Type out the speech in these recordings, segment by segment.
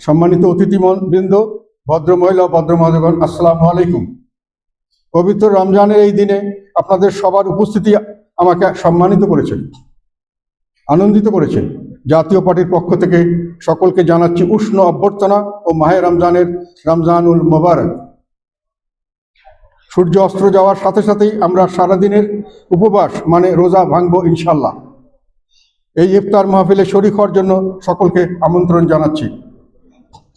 সম্মানিত অতিথিবৃন্দ, ভদ্রমহিলা ও ভদ্রমহোদয়গণ আসসালামু আলাইকুম। পবিত্র রমজানের এই দিনে আপনাদের সবার উপস্থিতি আমাকে সম্মানিত করেছে আনন্দিত করেছে জাতীয় পার্টির পক্ষ থেকে সকলকে জানাচ্ছি উষ্ণ অভ্যর্থনা ও মাহে রমজানের রমজানুল মোবারক। সূর্য অস্ত্র যাওয়ার সাথে সাথেই আমরা সারাদিনের উপবাস মানে রোজা ভাঙবো ইনশাল্লাহ এই ইফতার মাহফিলে শরিক হওয়ার জন্য সকলকে আমন্ত্রণ জানাচ্ছি।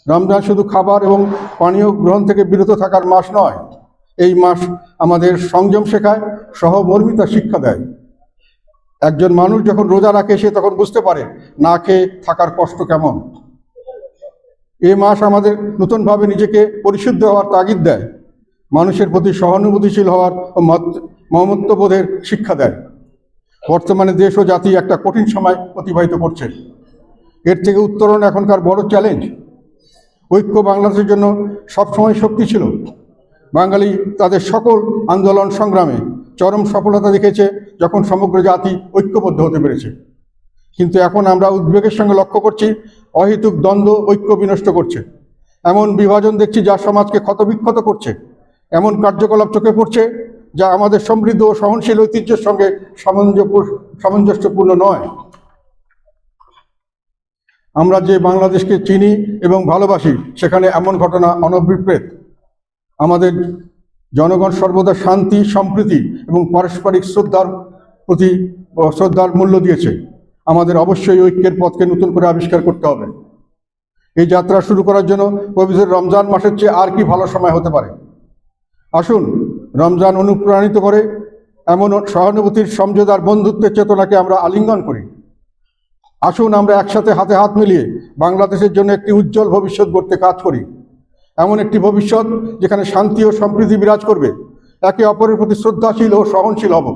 রমজান শুধু খাবার এবং পানীয় গ্রহণ থেকে বিরত থাকার মাস নয়, এই মাস আমাদের সংযম শেখায়, সহমর্মিতা শিক্ষা দেয়। একজন মানুষ যখন রোজা রাখে, সে তখন বুঝতে পারে না খেয়ে থাকার কষ্ট কেমন। এ মাস আমাদের নতুনভাবে নিজেকে পরিশুদ্ধ হওয়ার তাগিদ দেয়, মানুষের প্রতি সহানুভূতিশীল হওয়ার ও মত- মমত্ববোধের শিক্ষা দেয়। বর্তমানে দেশ ও জাতি একটা কঠিন সময় অতিবাহিত করছে। এর থেকে উত্তরণ এখনকার বড় চ্যালেঞ্জ। ঐক্য বাংলাদেশের জন্য সবসময় শক্তি ছিল। বাঙালি তাদের সকল আন্দোলন সংগ্রামে চরম সফলতা দেখেছে যখন সমগ্র জাতি ঐক্যবদ্ধ হতে পেরেছে। কিন্তু এখন আমরা উদ্বেগের সঙ্গে লক্ষ্য করছি, অহেতুক দ্বন্দ্ব ঐক্য বিনষ্ট করছে। এমন বিভাজন দেখছি যা সমাজকে ক্ষতবিক্ষত করছে। এমন কার্যকলাপ চোখে পড়ছে যা আমাদের সমৃদ্ধ ও সহনশীল ঐতিহ্যের সঙ্গে সামঞ্জস্য- সামঞ্জস্যপূর্ণ নয়। আমরা যে বাংলাদেশকে চিনি এবং ভালোবাসি, সেখানে এমন ঘটনা অনভিপ্রেত। আমাদের জনগণ সর্বদা শান্তি, সম্প্রীতি এবং পারস্পরিক শ্রদ্ধার প্রতি শ্রদ্ধার মূল্য দিয়েছে। আমাদের অবশ্যই ঐক্যের পথকে নতুন করে আবিষ্কার করতে হবে। এই যাত্রা শুরু করার জন্য পবিত্র রমজান মাসের চেয়ে আর কি ভালো সময় হতে পারে? আসুন, রমজান অনুপ্রাণিত করে এমন সহানুভূতির, সমঝোতার বন্ধুত্বের চেতনাকে আমরা আলিঙ্গন করি। আসুন আমরা একসাথে হাতে হাত মিলিয়ে বাংলাদেশের জন্য একটি উজ্জ্বল ভবিষ্যৎ গড়তে কাজ করি। এমন একটি ভবিষ্যৎ যেখানে শান্তি ও সম্প্রীতি বিরাজ করবে। একে অপরের প্রতি শ্রদ্ধাশীল ও সহনশীল হব।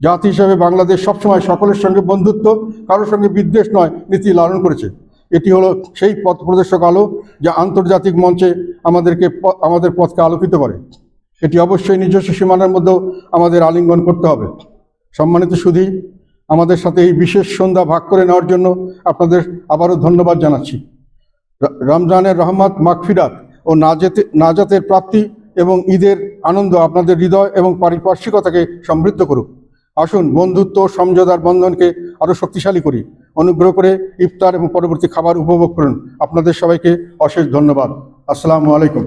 জাতি হিসেবে বাংলাদেশ সবসময় সকলের সঙ্গে বন্ধুত্ব, কারোর সঙ্গে বিদ্বেষ নয়, নীতি লালন করেছে। এটি হলো সেই পথ প্রদর্শক আলো যা আন্তর্জাতিক মঞ্চে আমাদেরকে আমাদের পথকে আলোকিত করে। এটি অবশ্যই নিজস্ব সীমানার মধ্যেও আমাদের আলিঙ্গন করতে হবে। সম্মানিত সুধী আমাদের সাথে এই বিশেষ সন্ধ্যা ভাগ করে নেওয়ার জন্য আপনাদের আবারও ধন্যবাদ জানাচ্ছি। রমজানের রহমত মাকফিরাত ও নাজেতে নাজাতের প্রাপ্তি এবং ঈদের আনন্দ আপনাদের হৃদয় এবং পারিপার্শ্বিকতাকে সমৃদ্ধ করুক। আসুন বন্ধুত্ব সমঝোতার বন্ধনকে আরও শক্তিশালী করি। অনুগ্রহ করে ইফতার এবং পরবর্তী খাবার উপভোগ করুন। আপনাদের সবাইকে অশেষ ধন্যবাদ। আসসালামু আলাইকুম।